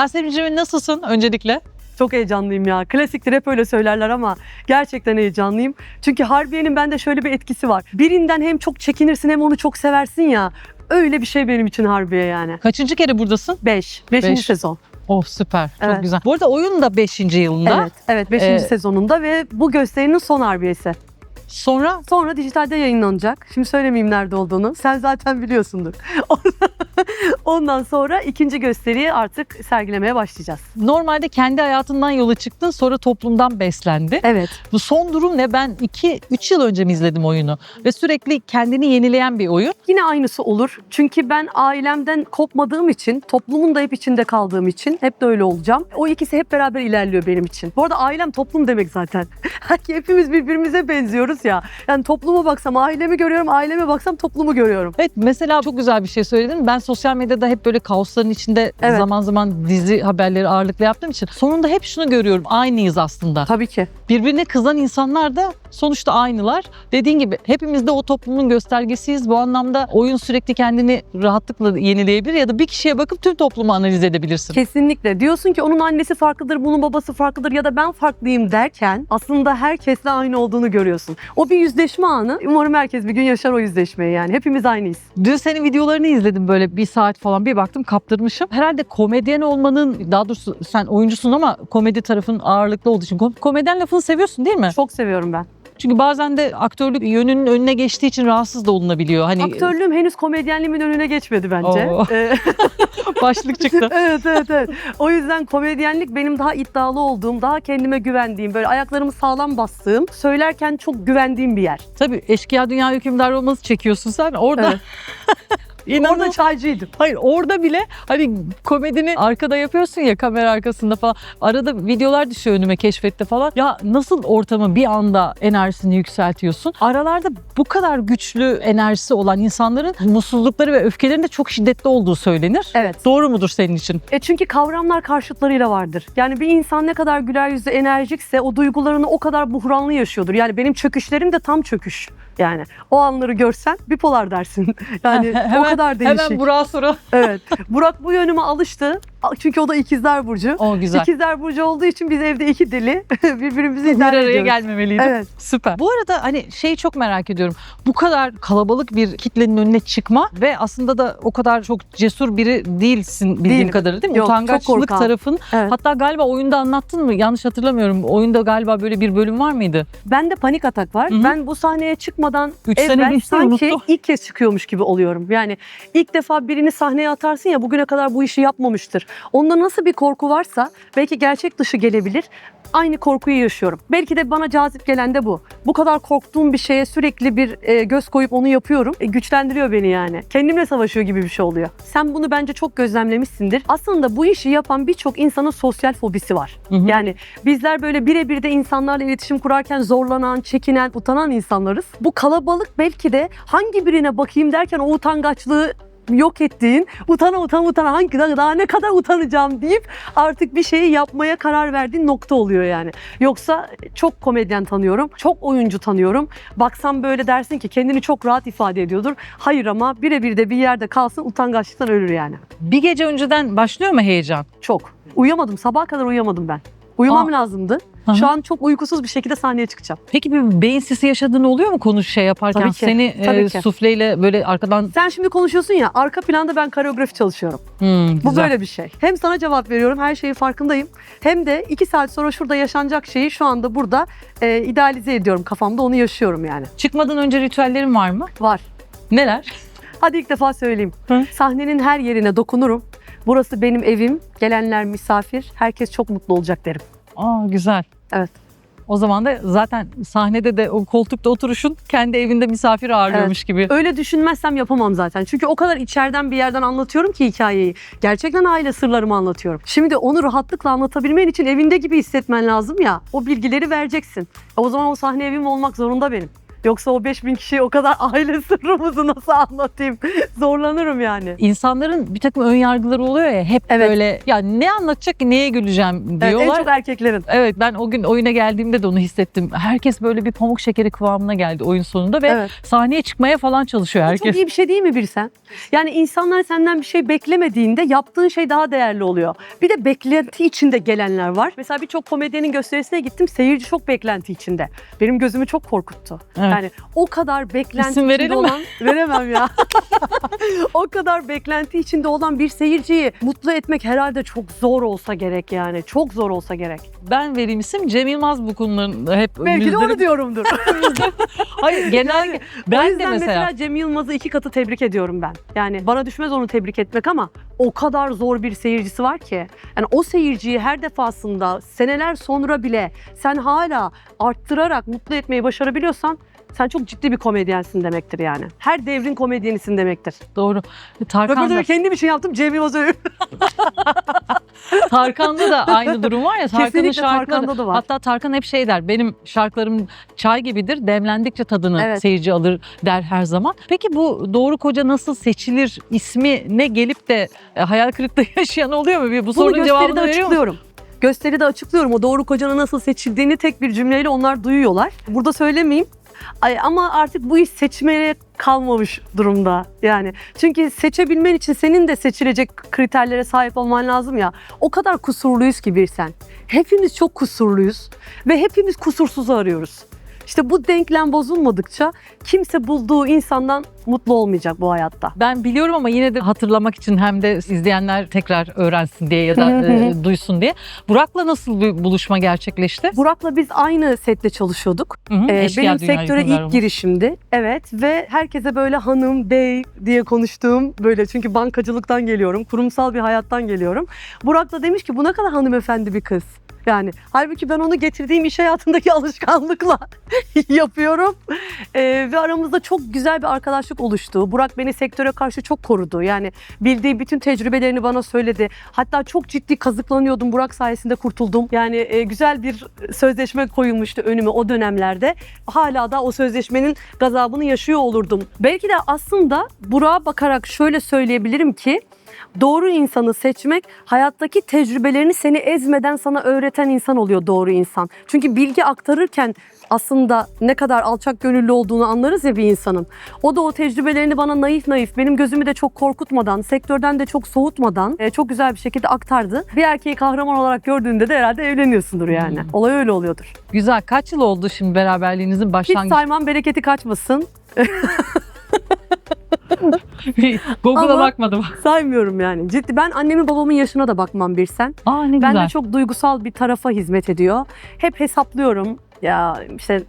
Yasemin'cim nasılsın öncelikle? Çok heyecanlıyım ya. Klasiktir hep öyle söylerler ama gerçekten heyecanlıyım. Çünkü Harbiye'nin bende şöyle bir etkisi var. Birinden hem çok çekinirsin hem onu çok seversin ya. Öyle bir şey benim için Harbiye yani. Kaçıncı kere buradasın? 5. 5. Beş. sezon. Oh süper. Çok Evet. güzel. Bu arada oyun da 5. yılında. Evet. Evet 5. Ee, sezonunda ve bu gösterinin son Harbiye'si. Sonra Sonra dijitalde yayınlanacak. Şimdi söylemeyeyim nerede olduğunu. Sen zaten biliyorsundur. Ondan sonra ikinci gösteriyi artık sergilemeye başlayacağız. normalde kendi hayatından yola çıktın sonra toplumdan beslendi. Evet. Bu son durum ne? Ben 2-3 yıl önce mi izledim oyunu? Ve sürekli kendini yenileyen bir oyun. Yine aynısı olur. Çünkü ben ailemden kopmadığım için, toplumun da hep içinde kaldığım için hep de öyle olacağım. O ikisi hep beraber ilerliyor benim için. Bu arada ailem toplum demek zaten. Hepimiz birbirimize benziyoruz ya. Yani topluma baksam ailemi görüyorum, aileme baksam toplumu görüyorum. Evet mesela çok güzel bir şey söyledin. Ben sosyal medyada hep böyle kaosların içinde Evet. zaman zaman dizi haberleri ağırlıklı yaptığım için sonunda hep şunu görüyorum. Aynıyız aslında. Tabii ki. Birbirine kızan insanlar da sonuçta aynılar. Dediğin gibi hepimiz de o toplumun göstergesiyiz. Bu anlamda oyun sürekli kendini rahatlıkla yenileyebilir ya da bir kişiye bakıp tüm toplumu analiz edebilirsin. Kesinlikle. Diyorsun ki onun annesi farklıdır, bunun babası farklıdır ya da ben farklıyım derken aslında herkesle aynı olduğunu görüyorsun. O bir yüzleşme anı. Umarım herkes bir gün yaşar o yüzleşmeyi yani. Hepimiz aynıyız. Dün senin videolarını izledim böyle bir saat falan bir baktım kaptırmışım. Herhalde komedyen olmanın daha doğrusu sen oyuncusun ama komedi tarafın ağırlıklı olduğu için kom- komedyen lafını seviyorsun değil mi? Çok seviyorum ben. Çünkü bazen de aktörlük yönünün önüne geçtiği için rahatsız da olunabiliyor. Hani Aktörlüğüm henüz komedyenliğimin önüne geçmedi bence. Oo. Ee, başlık çıktı. evet evet evet. O yüzden komedyenlik benim daha iddialı olduğum, daha kendime güvendiğim, böyle ayaklarımı sağlam bastığım, söylerken çok güvendiğim bir yer. Tabii eşkıya dünya hükümdar olması çekiyorsun sen. Orada Evet. İnanılmaz. Orada çaycıydım. Hayır orada bile hani komedini arkada yapıyorsun ya kamera arkasında falan. Arada videolar düşüyor önüme keşfette falan. Ya nasıl ortamı bir anda enerjisini yükseltiyorsun. Aralarda bu kadar güçlü enerjisi olan insanların mutsuzlukları ve öfkelerinin de çok şiddetli olduğu söylenir. Evet. Doğru mudur senin için? E çünkü kavramlar karşıtlarıyla vardır. Yani bir insan ne kadar güler yüzlü, enerjikse o duygularını o kadar buhranlı yaşıyordur. Yani benim çöküşlerim de tam çöküş. Yani o anları görsen bipolar dersin. Yani o kadar değişik. Hemen Burak'a soru. Evet. Burak bu yönüme alıştı. Çünkü o da ikizler burcu. O güzel. İkizler burcu olduğu için biz evde iki deli birbirimizi Bir idare araya ediyoruz. gelmemeliydi. Evet. Süper. Bu arada hani şeyi çok merak ediyorum. Bu kadar kalabalık bir kitlenin önüne çıkma ve aslında da o kadar çok cesur biri değilsin bildiğim Değilim. kadarıyla değil mi? Yok, Utangaçlık tarafın. Evet. Hatta galiba oyunda anlattın mı? Yanlış hatırlamıyorum. Oyunda galiba böyle bir bölüm var mıydı? Bende panik atak var. Hı hı. Ben bu sahneye çıkmadan Üç sene evvel sanki unuttum. ilk kez çıkıyormuş gibi oluyorum. Yani ilk defa birini sahneye atarsın ya bugüne kadar bu işi yapmamıştır. Onda nasıl bir korku varsa belki gerçek dışı gelebilir. Aynı korkuyu yaşıyorum. Belki de bana cazip gelen de bu. Bu kadar korktuğum bir şeye sürekli bir e, göz koyup onu yapıyorum. E, güçlendiriyor beni yani. Kendimle savaşıyor gibi bir şey oluyor. Sen bunu bence çok gözlemlemişsindir. Aslında bu işi yapan birçok insanın sosyal fobisi var. Hı hı. Yani bizler böyle birebir de insanlarla iletişim kurarken zorlanan, çekinen, utanan insanlarız. Bu kalabalık belki de hangi birine bakayım derken o utangaçlığı yok ettiğin, utana utana utana hangi daha, ne kadar utanacağım deyip artık bir şeyi yapmaya karar verdiğin nokta oluyor yani. Yoksa çok komedyen tanıyorum, çok oyuncu tanıyorum. Baksam böyle dersin ki kendini çok rahat ifade ediyordur. Hayır ama birebir de bir yerde kalsın utangaçlıktan ölür yani. Bir gece önceden başlıyor mu heyecan? Çok. Uyuyamadım, sabaha kadar uyuyamadım ben. Uyumam lazımdı. Hı hı. Şu an çok uykusuz bir şekilde sahneye çıkacağım. Peki bir beyin sisi yaşadığın oluyor mu konu şey yaparken? Tabii ki, Seni tabii e, ki. sufleyle böyle arkadan Sen şimdi konuşuyorsun ya, arka planda ben koreografi çalışıyorum. Hmm, Bu güzel. böyle bir şey. Hem sana cevap veriyorum, her şeyin farkındayım. Hem de iki saat sonra şurada yaşanacak şeyi şu anda burada e, idealize ediyorum kafamda, onu yaşıyorum yani. Çıkmadan önce ritüellerin var mı? Var. Neler? Hadi ilk defa söyleyeyim. Hı. Sahnenin her yerine dokunurum. Burası benim evim, gelenler misafir, herkes çok mutlu olacak derim. Aa güzel. Evet. O zaman da zaten sahnede de o koltukta oturuşun kendi evinde misafir ağırlıyormuş gibi. Öyle düşünmezsem yapamam zaten. Çünkü o kadar içeriden bir yerden anlatıyorum ki hikayeyi. Gerçekten aile sırlarımı anlatıyorum. Şimdi onu rahatlıkla anlatabilmen için evinde gibi hissetmen lazım ya. O bilgileri vereceksin. E O zaman o sahne evim olmak zorunda benim. Yoksa o 5000 kişiye o kadar aile sırrımızı nasıl anlatayım? Zorlanırım yani. İnsanların bir takım ön yargıları oluyor ya hep Evet. böyle ya ne anlatacak ki neye güleceğim Evet, diyorlar. en çok erkeklerin. Evet ben o gün oyuna geldiğimde de onu hissettim. Herkes böyle bir pamuk şekeri kıvamına geldi oyun sonunda ve Evet. sahneye çıkmaya falan çalışıyor herkes. Çok iyi bir şey değil mi bir sen? Yani insanlar senden bir şey beklemediğinde yaptığın şey daha değerli oluyor. Bir de beklenti içinde gelenler var. Mesela birçok komedyenin gösterisine gittim. Seyirci çok beklenti içinde. Benim gözümü çok korkuttu. Evet. Yani o kadar beklenti İsim içinde verelim mi? olan... Veremem ya. o kadar beklenti içinde olan bir seyirciyi mutlu etmek herhalde çok zor olsa gerek yani. Çok zor olsa gerek. Ben vereyim isim Cem Yılmaz bu konuların hep Belki de müzdarip- onu diyorumdur. Hayır genel o ben de yüzden mesela, mesela Cem Yılmaz'ı iki katı tebrik ediyorum ben. Yani bana düşmez onu tebrik etmek ama o kadar zor bir seyircisi var ki. Yani o seyirciyi her defasında seneler sonra bile sen hala arttırarak mutlu etmeyi başarabiliyorsan sen çok ciddi bir komedyensin demektir yani. Her devrin komedyenisin demektir. doğru. Tarkan da, Röportajı kendim için yaptım Cem Yılmaz'ı. Tarkan'da da aynı durum var ya. Tarkan'ın Kesinlikle şarkıları. Tarkan'da da var. Hatta Tarkan hep şey der. Benim şarkılarım çay gibidir. Demlendikçe tadını Evet. seyirci alır der her zaman. Peki bu doğru koca nasıl seçilir? ismi ne gelip de e, hayal kırıklığı yaşayan oluyor mu? Bir Bu Bunu sorunun cevabını gösteride veriyor musun? açıklıyorum. Gösteride açıklıyorum. O doğru kocanın nasıl seçildiğini tek bir cümleyle onlar duyuyorlar. Burada söylemeyeyim. Ay, ama artık bu iş seçmeye kalmamış durumda yani. Çünkü seçebilmen için senin de seçilecek kriterlere sahip olman lazım ya. O kadar kusurluyuz ki bir sen. Hepimiz çok kusurluyuz ve hepimiz kusursuzu arıyoruz. İşte bu denklem bozulmadıkça kimse bulduğu insandan mutlu olmayacak bu hayatta. Ben biliyorum ama yine de hatırlamak için hem de izleyenler tekrar öğrensin diye ya da e, duysun diye. Burak'la nasıl bir buluşma gerçekleşti? Burak'la biz aynı sette çalışıyorduk. Hı hı, Ee, Eşkıya benim Dünya sektöre Yıldızlar ilk girişimdi. Evet ve herkese böyle hanım, bey diye konuştuğum böyle çünkü bankacılıktan geliyorum, kurumsal bir hayattan geliyorum. Burak da demiş ki bu ne kadar hanımefendi bir kız. Yani halbuki ben onu getirdiğim iş hayatındaki alışkanlıkla yapıyorum. Ee, ve aramızda çok güzel bir arkadaşlık oluştu. Burak beni sektöre karşı çok korudu. Yani bildiği bütün tecrübelerini bana söyledi. Hatta çok ciddi kazıklanıyordum. Burak sayesinde kurtuldum. Yani e, güzel bir sözleşme koyulmuştu önüme o dönemlerde. Hala da o sözleşmenin gazabını yaşıyor olurdum. Belki de aslında Burak'a bakarak şöyle söyleyebilirim ki Doğru insanı seçmek hayattaki tecrübelerini seni ezmeden sana öğreten insan oluyor doğru insan. Çünkü bilgi aktarırken aslında ne kadar alçak gönüllü olduğunu anlarız ya bir insanın. O da o tecrübelerini bana naif naif, benim gözümü de çok korkutmadan, sektörden de çok soğutmadan e, çok güzel bir şekilde aktardı. Bir erkeği kahraman olarak gördüğünde de herhalde evleniyorsundur yani. Hmm. Olay öyle oluyordur. Güzel. Kaç yıl oldu şimdi beraberliğinizin Hiç başlangıcı? saymam bereketi kaçmasın. Google'a Ama- bakmadım. Saymıyorum yani. Ciddi ben annemin babamın yaşına da bakmam bir sen. Aa ne Ben güzel. de çok duygusal bir tarafa hizmet ediyor. Hep hesaplıyorum. Ya işte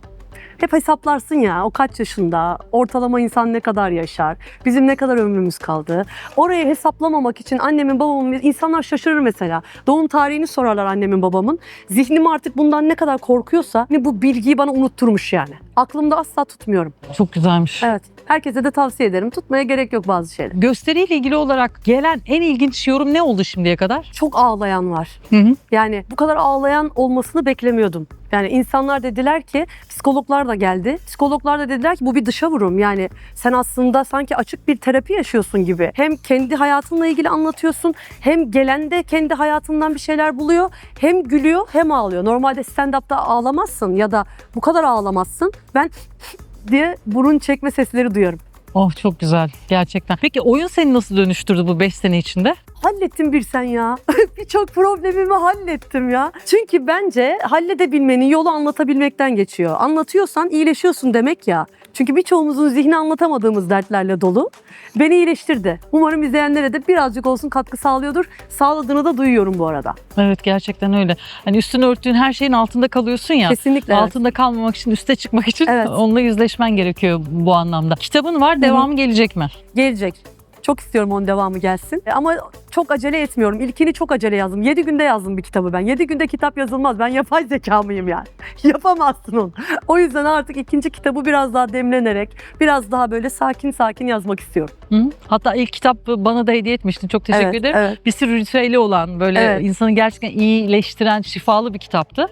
hep hesaplarsın ya o kaç yaşında, ortalama insan ne kadar yaşar, bizim ne kadar ömrümüz kaldı. Orayı hesaplamamak için annemin babamın, insanlar şaşırır mesela. Doğum tarihini sorarlar annemin babamın. Zihnim artık bundan ne kadar korkuyorsa hani bu bilgiyi bana unutturmuş yani. Aklımda asla tutmuyorum. Çok güzelmiş. Evet. Herkese de tavsiye ederim. Tutmaya gerek yok bazı şeyler. Gösteriyle ilgili olarak gelen en ilginç yorum ne oldu şimdiye kadar? Çok ağlayan var. Hı hı. Yani bu kadar ağlayan olmasını beklemiyordum. Yani insanlar dediler ki psikologlar da geldi. Psikologlar da dediler ki bu bir dışa vurum. Yani sen aslında sanki açık bir terapi yaşıyorsun gibi. Hem kendi hayatınla ilgili anlatıyorsun hem gelen de kendi hayatından bir şeyler buluyor. Hem gülüyor hem ağlıyor. Normalde stand-up'ta ağlamazsın ya da bu kadar ağlamazsın. Ben diye burun çekme sesleri duyarım. Oh çok güzel gerçekten. Peki oyun seni nasıl dönüştürdü bu 5 sene içinde? Hallettim bir sen ya. Birçok problemimi hallettim ya. Çünkü bence halledebilmenin yolu anlatabilmekten geçiyor. Anlatıyorsan iyileşiyorsun demek ya. Çünkü birçoğumuzun zihni anlatamadığımız dertlerle dolu. Beni iyileştirdi. Umarım izleyenlere de birazcık olsun katkı sağlıyordur. Sağladığını da duyuyorum bu arada. Evet gerçekten öyle. Hani üstünü örttüğün her şeyin altında kalıyorsun ya. Kesinlikle. evet. Altında kalmamak için, üste çıkmak için Evet. onunla yüzleşmen gerekiyor bu anlamda. Kitabın var, devamı gelecek mi? Gelecek. Çok istiyorum onun devamı gelsin. Ama çok acele etmiyorum. İlkini çok acele yazdım. 7 günde yazdım bir kitabı ben. 7 günde kitap yazılmaz. Ben yapay zeka mıyım yani? Yapamazsın onu. O yüzden artık ikinci kitabı biraz daha demlenerek, biraz daha böyle sakin sakin yazmak istiyorum. Hı? Hatta ilk kitap bana da hediye etmiştin. Çok teşekkür evet, ederim. Evet. Bir sürü ritüeli olan böyle Evet. insanı gerçekten iyileştiren şifalı bir kitaptı.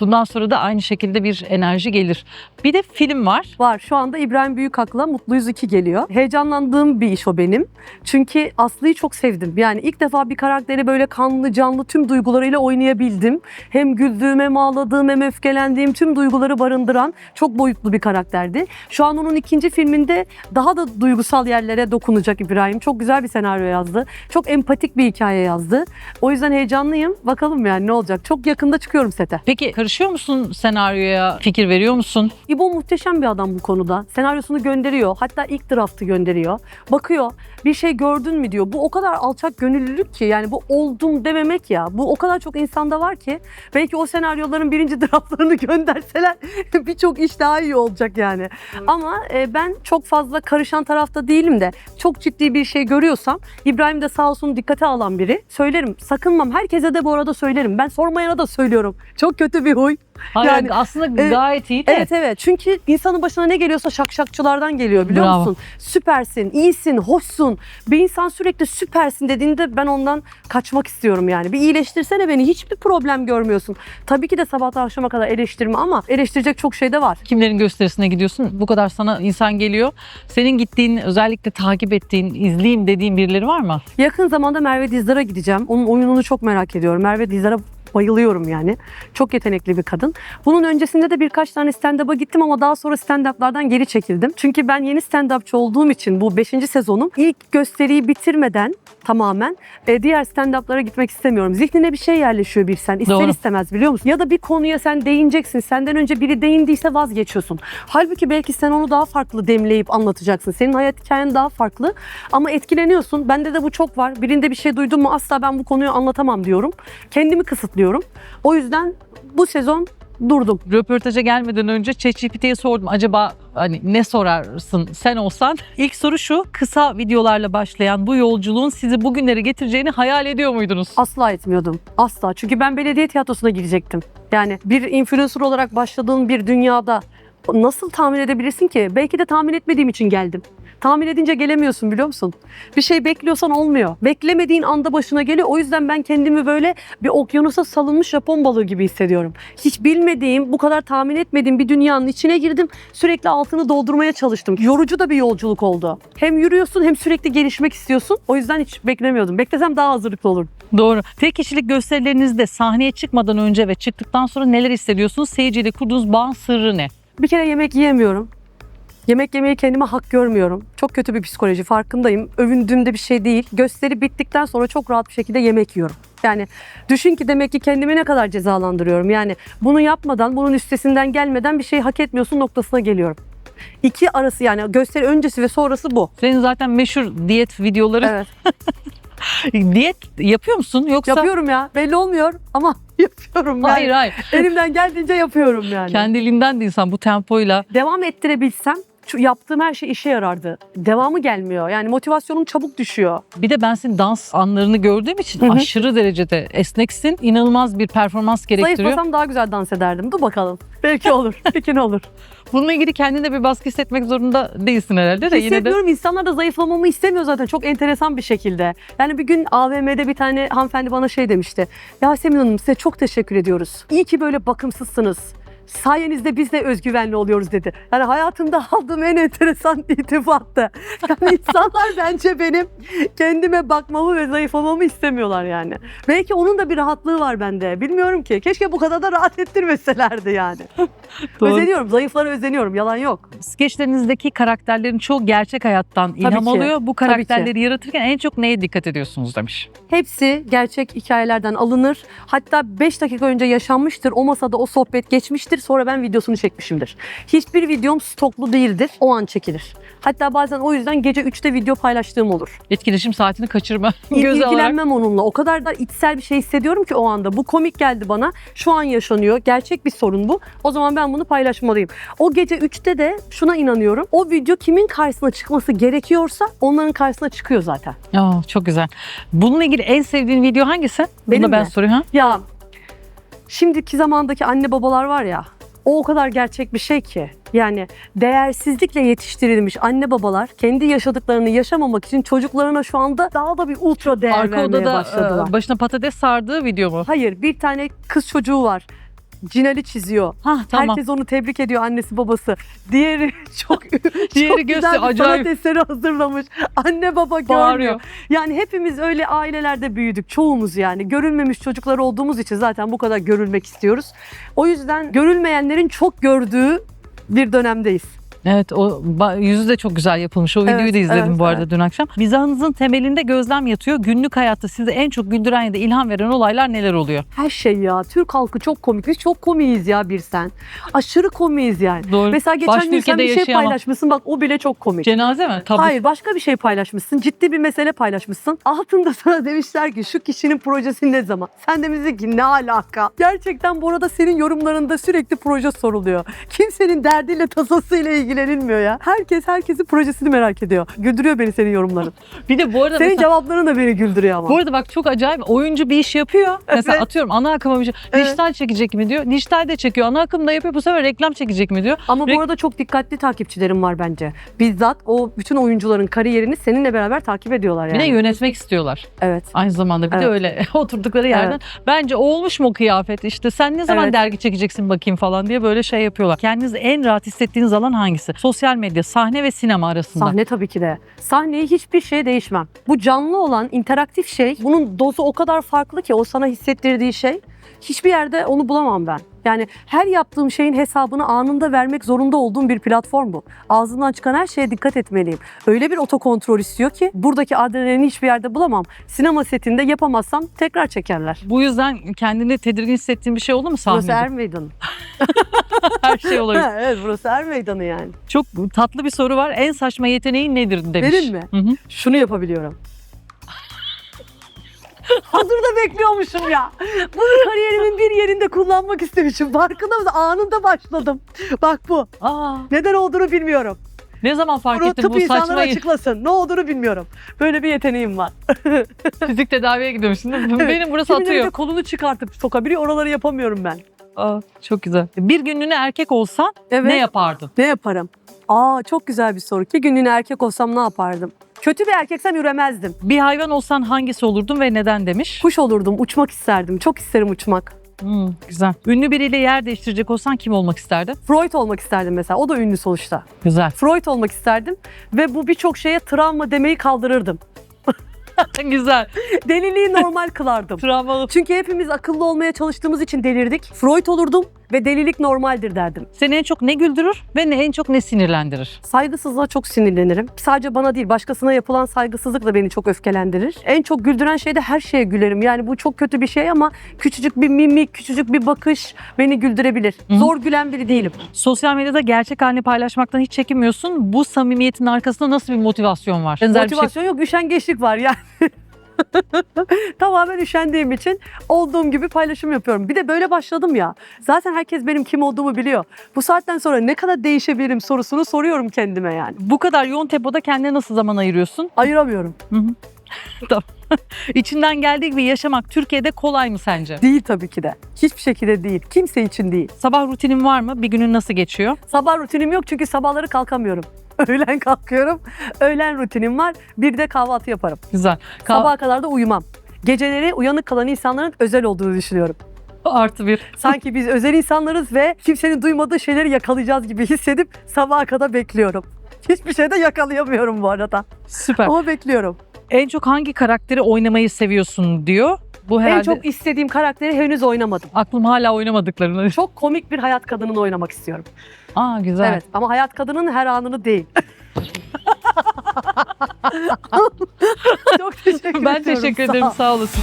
Bundan sonra da aynı şekilde bir enerji gelir. Bir de film var. Var. Şu anda İbrahim Büyükak'la Mutluyuz 2 geliyor. Heyecanlandığım bir iş o benim. Çünkü Aslı'yı çok sevdim. Yani ilk defa bir karakteri böyle kanlı canlı tüm duygularıyla oynayabildim. Hem güldüğüm hem ağladığım hem öfkelendiğim tüm duyguları barındıran çok boyutlu bir karakterdi. Şu an onun ikinci filminde daha da duygusal yerlere dokunacak İbrahim. Çok güzel bir senaryo yazdı. Çok empatik bir hikaye yazdı. O yüzden heyecanlıyım. Bakalım yani ne olacak. Çok yakında çıkıyorum sete. Peki karışıyor musun senaryoya? Fikir veriyor musun? İbo muhteşem bir adam bu konuda. Senaryosunu gönderiyor. Hatta ilk draftı gönderiyor. Bakıyor. Bir şey gördün mü diyor. Bu o kadar alçak gönüllülük ki yani bu oldum dememek ya. Bu o kadar çok insanda var ki belki o senaryoların birinci draftlarını gönderseler birçok iş daha iyi olacak yani. Ama e, ben çok fazla karışan tarafta değilim de çok ciddi bir şey görüyorsam İbrahim de sağ olsun dikkate alan biri. Söylerim sakınmam. Herkese de bu arada söylerim. Ben sormayana da söylüyorum. Çok kötü bir huy. Hayır, Yani, aslında e, gayet iyi de. Evet evet çünkü insanın başına ne geliyorsa şakşakçılardan geliyor biliyor Bravo. musun? Süpersin, iyisin, hoşsun. Bir insan sürekli süpersin dediğinde ben ondan kaçmak istiyorum yani. Bir iyileştirsene beni hiçbir problem görmüyorsun. Tabii ki de sabahtan akşama kadar eleştirme ama eleştirecek çok şey de var. Kimlerin gösterisine gidiyorsun? Bu kadar sana insan geliyor. Senin gittiğin, özellikle takip ettiğin, izleyeyim dediğin birileri var mı? Yakın zamanda Merve Dizdar'a gideceğim. Onun oyununu çok merak ediyorum. Merve Dizdar'a bayılıyorum yani. Çok yetenekli bir kadın. Bunun öncesinde de birkaç tane stand-up'a gittim ama daha sonra stand-up'lardan geri çekildim. Çünkü ben yeni stand-upçı olduğum için bu 5. sezonum ilk gösteriyi bitirmeden tamamen e, diğer stand-up'lara gitmek istemiyorum. Zihnine bir şey yerleşiyor bir sen. İster Doğru. istemez biliyor musun? Ya da bir konuya sen değineceksin. Senden önce biri değindiyse vazgeçiyorsun. Halbuki belki sen onu daha farklı demleyip anlatacaksın. Senin hayat hikayen daha farklı ama etkileniyorsun. Bende de bu çok var. Birinde bir şey duydum mu asla ben bu konuyu anlatamam diyorum. Kendimi kısıtlıyorum. O yüzden bu sezon durdum. Röportaja gelmeden önce ChatGPT'ye sordum. Acaba hani ne sorarsın sen olsan? İlk soru şu. Kısa videolarla başlayan bu yolculuğun sizi bugünlere getireceğini hayal ediyor muydunuz? Asla etmiyordum. Asla. Çünkü ben belediye tiyatrosuna girecektim. Yani bir influencer olarak başladığın bir dünyada nasıl tahmin edebilirsin ki? Belki de tahmin etmediğim için geldim. Tahmin edince gelemiyorsun biliyor musun? Bir şey bekliyorsan olmuyor. Beklemediğin anda başına geliyor. O yüzden ben kendimi böyle bir okyanusa salınmış Japon balığı gibi hissediyorum. Hiç bilmediğim, bu kadar tahmin etmediğim bir dünyanın içine girdim. Sürekli altını doldurmaya çalıştım. Yorucu da bir yolculuk oldu. Hem yürüyorsun hem sürekli gelişmek istiyorsun. O yüzden hiç beklemiyordum. Beklesem daha hazırlıklı olurdum. Doğru. Tek kişilik gösterilerinizde sahneye çıkmadan önce ve çıktıktan sonra neler hissediyorsunuz? Seyirciyle kurduğunuz bağın sırrı ne? Bir kere yemek yiyemiyorum. Yemek yemeyi kendime hak görmüyorum. Çok kötü bir psikoloji farkındayım. Övündüğümde bir şey değil. Gösteri bittikten sonra çok rahat bir şekilde yemek yiyorum. Yani düşün ki demek ki kendimi ne kadar cezalandırıyorum. Yani bunu yapmadan, bunun üstesinden gelmeden bir şey hak etmiyorsun noktasına geliyorum. İki arası yani gösteri öncesi ve sonrası bu. Senin zaten meşhur diyet videoları. Evet. Diyet yapıyor musun yoksa? Yapıyorum ya. Belli olmuyor ama yapıyorum yani. Hayır hayır. Elimden geldiğince yapıyorum yani. Kendiliğinden değilsen bu tempoyla devam ettirebilsem yaptığım her şey işe yarardı. Devamı gelmiyor. Yani motivasyonum çabuk düşüyor. Bir de ben senin dans anlarını gördüğüm için Hı hı. aşırı derecede esneksin. İnanılmaz bir performans gerektiriyor. Zayıflasam daha güzel dans ederdim. Dur bakalım. Belki olur. Belki ne olur. Bununla ilgili kendinde bir baskı hissetmek zorunda değilsin herhalde de yine de. İnsanlar da zayıflamamı istemiyor zaten. Çok enteresan bir şekilde. Yani bir gün AVM'de bir tane hanımefendi bana şey demişti. Yasemin Hanım size çok teşekkür ediyoruz. İyi ki böyle bakımsızsınız. Sayenizde biz de özgüvenli oluyoruz dedi. Yani hayatımda aldığım en enteresan iltifattı. Yani insanlar bence benim kendime bakmamı ve zayıflamamı istemiyorlar yani. Belki onun da bir rahatlığı var bende. Bilmiyorum ki. Keşke bu kadar da rahat ettirmeselerdi yani. Doğru. Özeniyorum. Zayıflara özeniyorum. Yalan yok. Skeçlerinizdeki karakterlerin çoğu gerçek hayattan ilham ki. alıyor. Bu Tabii karakterleri yaratırken en çok neye dikkat ediyorsunuz demiş. Hepsi gerçek hikayelerden alınır. Hatta 5 dakika önce yaşanmıştır. O masada o sohbet geçmiştir. Sonra ben videosunu çekmişimdir. Hiçbir videom stoklu değildir. O an çekilir. Hatta bazen o yüzden gece 3'te video paylaştığım olur. Etkileşim saatini kaçırma. Alarak. ilgilenmem onunla. O kadar da içsel bir şey hissediyorum ki o anda. Bu komik geldi bana. Şu an yaşanıyor. Gerçek bir sorun bu. O zaman ben bunu paylaşmalıyım. O gece 3'te de şuna inanıyorum. O video kimin karşısına çıkması gerekiyorsa onların karşısına çıkıyor zaten. Aa, çok güzel. Bununla ilgili en sevdiğin video hangisi? Bunu Benim ben mi? sorayım ha. Ya şimdiki zamandaki anne babalar var ya o o kadar gerçek bir şey ki. Yani değersizlikle yetiştirilmiş anne babalar kendi yaşadıklarını yaşamamak için çocuklarına şu anda daha da bir ultra değer Arka vermeye odada başladılar. e, başına patates sardığı video mu? Hayır bir tane kız çocuğu var. Cinali çiziyor. Ha tamam. Herkes onu tebrik ediyor annesi babası. Diğeri çok, Diğeri çok güzel bir acayip. sanat eseri hazırlamış. Anne baba görmüyor. Bağırıyor. Yani hepimiz öyle ailelerde büyüdük. Çoğumuz yani. Görülmemiş çocuklar olduğumuz için zaten bu kadar görülmek istiyoruz. O yüzden görülmeyenlerin çok gördüğü bir dönemdeyiz. Evet o yüzü de çok güzel yapılmış. O videoyu Evet, da izledim evet, bu arada dün akşam. Mizahınızın temelinde gözlem yatıyor. Günlük hayatta sizi en çok güldüren ya da ilham veren olaylar neler oluyor? Her şey ya. Türk halkı çok komik. Biz çok komiyiz ya bir sen. Aşırı komiyiz yani. Doğru. Mesela geçen Başka gün sen bir şey paylaşmışsın. Bak o bile çok komik. Cenaze mi? Tabii. Hayır başka bir şey paylaşmışsın. Ciddi bir mesele paylaşmışsın. Altında sana demişler ki şu kişinin projesi ne zaman? Sen demişsin ki ne alaka? Gerçekten bu arada senin yorumlarında sürekli proje soruluyor. Kimsenin derdiyle tasasıyla ilgilenilmiyor ya. Herkes herkesin projesini merak ediyor. Güldürüyor beni senin yorumların. Bir de bu arada Senin mesela, cevapların da beni güldürüyor ama. bu arada bak çok acayip oyuncu bir iş yapıyor. Mesela Evet. atıyorum ana akıma bir şey. Evet. Dijital çekecek mi diyor. Dijital de çekiyor. Ana akım da yapıyor. Bu sefer reklam çekecek mi diyor. Ama Rek- bu arada çok dikkatli takipçilerim var bence. Bizzat o bütün oyuncuların kariyerini seninle beraber takip ediyorlar yani. Bir de yönetmek istiyorlar. Evet. Aynı zamanda bir de Evet. öyle oturdukları yerden. Bence olmuş mu o kıyafet işte sen ne zaman Evet. dergi çekeceksin bakayım falan diye böyle şey yapıyorlar. Kendinizi en rahat hissettiğiniz alan hangisi? Sosyal medya, sahne ve sinema arasında. Sahne tabii ki de. Sahneyi hiçbir şeye değişmem. Bu canlı olan interaktif şey bunun dozu o kadar farklı ki o sana hissettirdiği şey. Hiçbir yerde onu bulamam ben. Yani her yaptığım şeyin hesabını anında vermek zorunda olduğum bir platform bu. Ağzından çıkan her şeye dikkat etmeliyim. Öyle bir otokontrol istiyor ki buradaki adrenalini hiçbir yerde bulamam. Sinema setinde yapamazsam tekrar çekerler. Bu yüzden kendini tedirgin hissettiğin bir şey oldu mu Burası sahnede? er meydanı. Her şey olabilir. evet burası er meydanı yani. Çok tatlı bir soru var. En saçma yeteneğin nedir demiş. Benim mi? Hı hı. Şunu yapabiliyorum. Hazırda bekliyormuşum ya. Bunu kariyerimin bir yerinde kullanmak istemişim. Farkında mısın? Anında başladım. Bak bu. Aa, Neden olduğunu bilmiyorum. ne zaman fark Bunu ettin tıp bu insanları saçmayı? açıklasın. Ne olduğunu bilmiyorum. Böyle bir yeteneğim var. Fizik tedaviye gidiyormuşsun. değil mi? Benim burası Kimileri de atıyor. kolunu çıkartıp sokabiliyor. Oraları yapamıyorum ben. Aa, çok güzel. Bir günlüğüne erkek olsan Evet. ne yapardın? Ne yaparım? Aa çok güzel bir soru. İki günlüğüne erkek olsam ne yapardım? Kötü bir erkeksem yüremezdim. Bir hayvan olsan hangisi olurdun ve neden demiş. Kuş olurdum, uçmak isterdim. Çok isterim uçmak. Hmm, güzel. Ünlü biriyle yer değiştirecek olsan kim olmak isterdin? Freud olmak isterdim mesela. O da ünlü sonuçta. Güzel. Freud olmak isterdim ve bu birçok şeye travma demeyi kaldırırdım. güzel. Deliliği normal kılardım. Travmalı. Çünkü hepimiz akıllı olmaya çalıştığımız için delirdik. Freud olurdum ve delilik normaldir derdim. Seni en çok ne güldürür ve ne en çok ne sinirlendirir? Saygısızlığa çok sinirlenirim. Sadece bana değil başkasına yapılan saygısızlık da beni çok öfkelendirir. En çok güldüren şey de her şeye gülerim. Yani bu çok kötü bir şey ama küçücük bir mimik, küçücük bir bakış beni güldürebilir. Hı. Zor gülen biri değilim. Sosyal medyada gerçek halini paylaşmaktan hiç çekinmiyorsun. Bu samimiyetin arkasında nasıl bir motivasyon var? Benzer bir şey. Motivasyon yok, üşengeçlik var yani. Tamamen üşendiğim için olduğum gibi paylaşım yapıyorum. Bir de böyle başladım ya. Zaten herkes benim kim olduğumu biliyor. Bu saatten sonra ne kadar değişebilirim sorusunu soruyorum kendime yani. Bu kadar yoğun tempoda kendine nasıl zaman ayırıyorsun? Ayıramıyorum. İçinden geldiği gibi yaşamak Türkiye'de kolay mı sence? Değil tabii ki de. Hiçbir şekilde değil. Kimse için değil. Sabah rutinin var mı? Bir günün nasıl geçiyor? Sabah rutinim yok çünkü sabahları kalkamıyorum. Öğlen kalkıyorum. Öğlen rutinim var. Bir de kahvaltı yaparım. Güzel. Kah- Sabaha kadar da uyumam. Geceleri uyanık kalan insanların özel olduğunu düşünüyorum. Artı bir. Sanki biz özel insanlarız ve kimsenin duymadığı şeyleri yakalayacağız gibi hissedip sabaha kadar bekliyorum. Hiçbir şey de yakalayamıyorum bu arada. Süper. Ama bekliyorum. En çok hangi karakteri oynamayı seviyorsun diyor. Bu herhalde En çok istediğim karakteri henüz oynamadım. aklım hala oynamadıklarını. Çok komik bir hayat kadınını oynamak istiyorum. Aa güzel. Evet ama hayat kadının her anını değil. Çok teşekkür ederim. Ben teşekkür ederim. Sağ, sağ olasın.